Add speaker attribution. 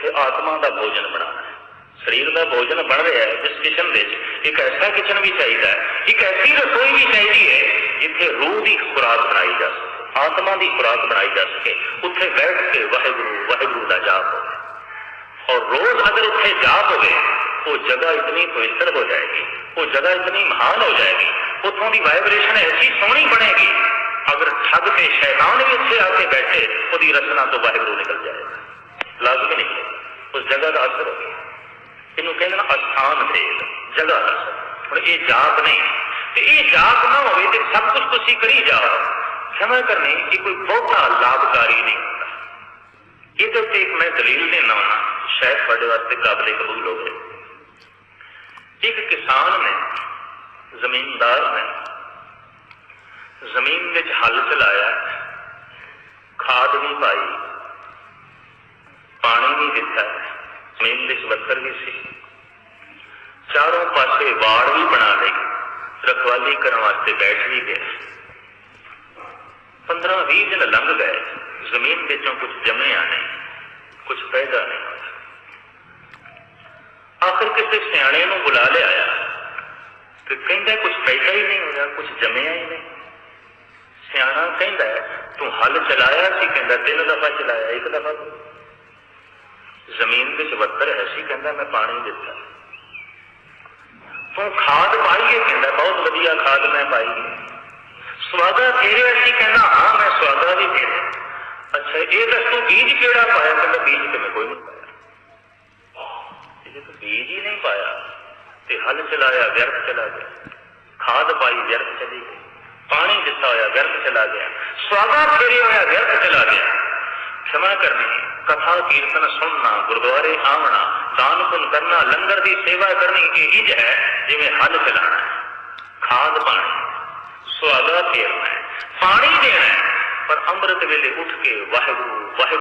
Speaker 1: ਉੱਥੇ ਆਤਮਾ ਦਾ ਭੋਜਨ ਬਣਾਉਣਾ ਹੈ ਸਰੀਰ ਦਾ ਭੋਜਨ ਬਣ ਰਿਹਾ ਹੈ ਜਿਸ ਕਿਚਨ ਵਿੱਚ ਇੱਕ ਐਸਾ ਕਿਚਨ ਵੀ ਚਾਹੀਦਾ ਹੈ ਇੱਕ ਐਸੀ ਰਸੋਈ ਵੀ ਚਾਹੀਦੀ ਹੈ ਜਿੱਥੇ ਰੂਹ ਦੀ ਖੁਰਾਕ ਬਣਾਈ ਜਾ ਸਕੇ ਆਤਮਾ ਦੀ ਖੁਰਾਕ ਬਣਾਈ ਜਾ ਸਕੇ ਉੱਥੇ ਬੈਠ ਕੇ ਵਾਹਿਗੁਰੂ ਵਾਹਿਗੁਰੂ ਦਾ ਜਾਪ ਹੋਵੇ ਔਰ ਰੋਜ਼ ਅਗਰ ਉੱਥੇ ਜਾਪ ਹੋਵੇ ਉਹ ਜਗ੍ਹਾ ਇਤਨੀ ਪਵਿੱਤਰ ਹੋ ਜਾਏਗੀ ਉਹ ਜਗ੍ਹਾ ਇਤਨੀ ਮਹਾਨ ਹੋ ਜਾਏਗੀ ਉੱਥੋਂ ਦੀ ਵਾਈਬ੍ਰੇਸ਼ਨ ਐਸੀ ਸੋਹਣੀ ਬਣੇਗੀ ਅਗਰ ਠੱਗ ਤੇ ਸ਼ੈਤਾਨ ਵੀ ਉੱਥੇ ਆ ਕੇ ਬੈਠੇ ਉਹਦੀ ਰਚਨਾ ਤੋਂ ਵਾਹਿਗੁਰੂ ਨਿਕਲ ਜਾਏਗਾ ਲਾਜ਼ਮੀ ਨਿਕਲੇ ਉਸ ਜਗ੍ਹਾ ਦਾ ਅਸਰ ਹੋਵੇ। ਇਹਨੂੰ ਕਹਿੰਦੇ ਨੇ ਅਸਥਾਨ ਭੇਦ, ਜਗ੍ਹਾ ਦਾ ਅਸਰ। ਹੁਣ ਇਹ ਜਾਤ ਨਹੀਂ। ਤੇ ਇਹ ਜਾਤ ਨਾ ਹੋਵੇ ਤੇ ਸਭ ਕੁਝ ਤੁਸੀਂ ਕਰੀ ਜਾਓ। ਸਮਝ ਕਰਨੀ ਕਿ ਕੋਈ ਬਹੁਤਾ ਲਾਭਕਾਰੀ ਨਹੀਂ ਇਹਦੇ ਉੱਤੇ ਇੱਕ ਮੈਂ ਦਲੀਲ ਦੇਣਾ ਹਾਂ ਸ਼ਾਇਦ ਤੁਹਾਡੇ ਵਾਸਤੇ ਕਾਬਲੇ ਕਬੂਲ ਹੋਵੇ। ਇੱਕ ਕਿਸਾਨ ਨੇ, ਜ਼ਮੀਨਦਾਰ ਨੇ, ਜ਼ਮੀਨ ਵਿੱਚ ਹਲ ਚਲਾਇਆ। ਖਾਦ ਵੀ ਪਾਈ, ਪਾਣੀ ਵੀ ਦਿੱਤਾ। ਜ਼ਮੀਨ ਵਿੱਚ ਬੱਤਰ ਵੀ ਸੀ। ਚਾਰੋਂ ਪਾਸੇ ਵਾੜ ਵੀ ਬਣਾ ਲਈ, ਰਖਵਾਲੀ ਕਰਨ ਵਾਸਤੇ ਬੈਠ ਵੀ ਗਏ। 15 20 ਦਿਨ ਲੰਘ ਗਏ, ਜ਼ਮੀਨ ਵਿੱਚੋਂ ਕੁਝ ਜੰਮਿਆ ਨਹੀਂ, ਕੁਝ ਪੈਦਾ ਨਹੀਂ ਆਖਰ ਕਿਸੇ ਸਿਆਣੇ ਨੂੰ ਬੁਲਾ ਲਿਆ ਤੇ ਕਹਿੰਦਾ ਕੁਝ ਪੈਦਾ ਹੀ ਨਹੀਂ ਹੋਇਆ, ਕੁਝ ਜਮਿਆ ਹੀ ਨਹੀਂ। ਸਿਆਣਾ ਕਹਿੰਦਾ, ਤੂੰ ਹੱਲ ਚਲਾਇਆ ਸੀ? ਕਹਿੰਦਾ, ਤਿੰਨ ਦਫਾ ਚਲਾਇਆ, ਇੱਕ ਦਫਾ ਜ਼ਮੀਨ ਵਿੱਚ ਵੱਤਰ ਹੈ ਸੀ ਕਹਿੰਦਾ ਮੈਂ ਪਾਣੀ ਦਿੱਤਾ। ਤੂੰ ਖਾਦ ਪਾਈਏ ਕਹਿੰਦਾ, ਬਹੁਤ ਵਧੀਆ ਖਾਦ ਮੈਂ ਪਾਈ। ਸਵਾਦਾ ਤੇਰੇ ਅਸੀਂ ਕਹਿੰਦਾ, ਹਾਂ, ਮੈਂ ਸਵਾਦਾ ਵੀ ਤੇਰੇ ਅੱਛਾ, ਇਹ ਦੱਸ ਤੂੰ ਬੀਜ ਕਿਹੜਾ ਪਾਇਆ? ਕਹਿੰਦਾ, ਬੀਜ ਤੇ ਮੈਂ ਕੋਈ ਨਹੀਂ ਪਾਇਆ। ਇਹ ਤਾਂ ਬੀਜ ਹੀ ਨਹੀਂ ਪਾਇਆ, ਤੇ ਹਲ ਚਲਾਇਆ, ਵਿਅਰਥ ਚਲਾ ਗਿਆ। ਖਾਦ ਪਾਈ, ਵਿਅਰਥ ਚਲੀ ਗਈ। ਪਾਣੀ ਦਿੱਤਾ ਹੋਇਆ, ਵਿਅਰਥ ਚਲਾ ਗਿਆ। ਸਵਾਦਾ ਫੇਰੇ ਹੋਇਆ, ਵਿਅਰਥ ਚਲਾ ਗਿਆ। ਖਿਮਾ ਕਰਨੀ कथा कीर्तन सुनना, गुरुद्वारे आवना दान पुन करना, लंगर की सेवा करनी यही है जिम्मे हल चलाना खाद पानी, सुहागा फेरना पानी देना है, पर अमृत वेले उठ के वाहगुरु वाहगुरु।